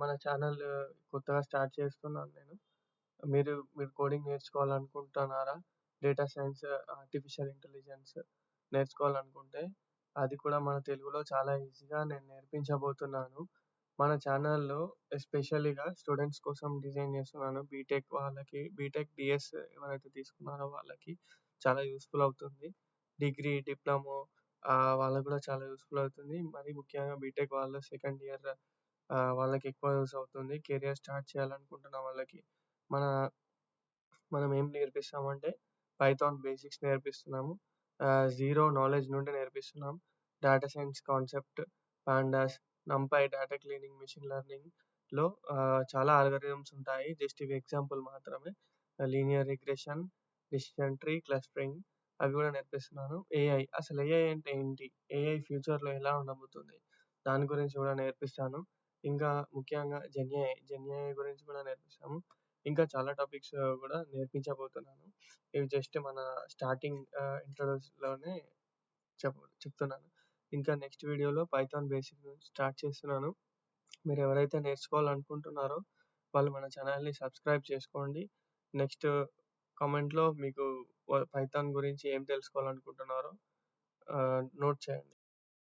మన ఛానల్ కొత్తగా స్టార్ట్ చేస్తున్నాను నేను. మీరు మీరు కోడింగ్ నేర్చుకోవాలనుకుంటున్నారా? డేటా సైన్స్, ఆర్టిఫిషియల్ ఇంటెలిజెన్స్ నేర్చుకోవాలనుకుంటే అది కూడా మన తెలుగులో చాలా ఈజీగా నేను నేర్పించబోతున్నాను. మన ఛానల్‌లో ఎస్పెషల్లీగా స్టూడెంట్స్ కోసం డిజైన్ చేస్తున్నాను. బీటెక్ వాళ్ళకి, బీటెక్, డిఎస్ ఎవరైతే తీసుకున్నారో వాళ్ళకి చాలా యూస్ఫుల్ అవుతుంది. డిగ్రీ, డిప్లొమో వాళ్ళకు వాళ్ళకి కూడా చాలా యూస్ఫుల్ అవుతుంది. మరి ముఖ్యంగా బీటెక్ వాళ్ళు సెకండ్ ఇయర్ వాళ్ళకి ఎక్కువ యూస్ అవుతుంది. కెరియర్ స్టార్ట్ చేయాలనుకుంటున్న వాళ్ళకి. మన మనం ఏం నేర్పిస్తామంటే పైథాన్ బేసిక్స్ నేర్పిస్తున్నాము. జీరో నాలెడ్జ్ నుండి నేర్పిస్తున్నాం. Data science concept, pandas, NumPy, data cleaning, machine లెర్నింగ్‌లో లో చాలా ఆల్గరిథమ్స్ ఉంటాయి. జస్ట్ ఇవి ఎగ్జాంపుల్ మాత్రమే. Linear regression, decision tree, clustering అవి కూడా నేర్పిస్తున్నాను. ఏఐ అసలు ఏఐ అంటే ఏంటి? ఏఐ ఫ్యూచర్‌లో ఎలా ఉండబోతుంది? దాని గురించి కూడా నేర్పిస్తాను. ఇంకా ముఖ్యంగా జెన్‌ఏఐ, జెన్‌ఏఐ గురించి కూడా నేర్పిస్తాము. ఇంకా చాలా టాపిక్స్ కూడా నేర్పించబోతున్నాను. ఇవి జస్ట్ మన స్టార్టింగ్ ఇంట్రడ్యూస్లోనే చెప్ చెప్తున్నాను. ఇంకా నెక్స్ట్ వీడియోలో పైథాన్ బేసిక్ స్టార్ట్ చేస్తున్నాను. మీరు ఎవరైతే నేర్చుకోవాలనుకుంటున్నారో వాళ్ళు మన ఛానల్‌ని సబ్స్క్రైబ్ చేసుకోండి. నెక్స్ట్ కామెంట్‌లో మీకు పైథాన్ గురించి ఏం తెలుసుకోవాలనుకుంటున్నారో నోట్ చేయండి.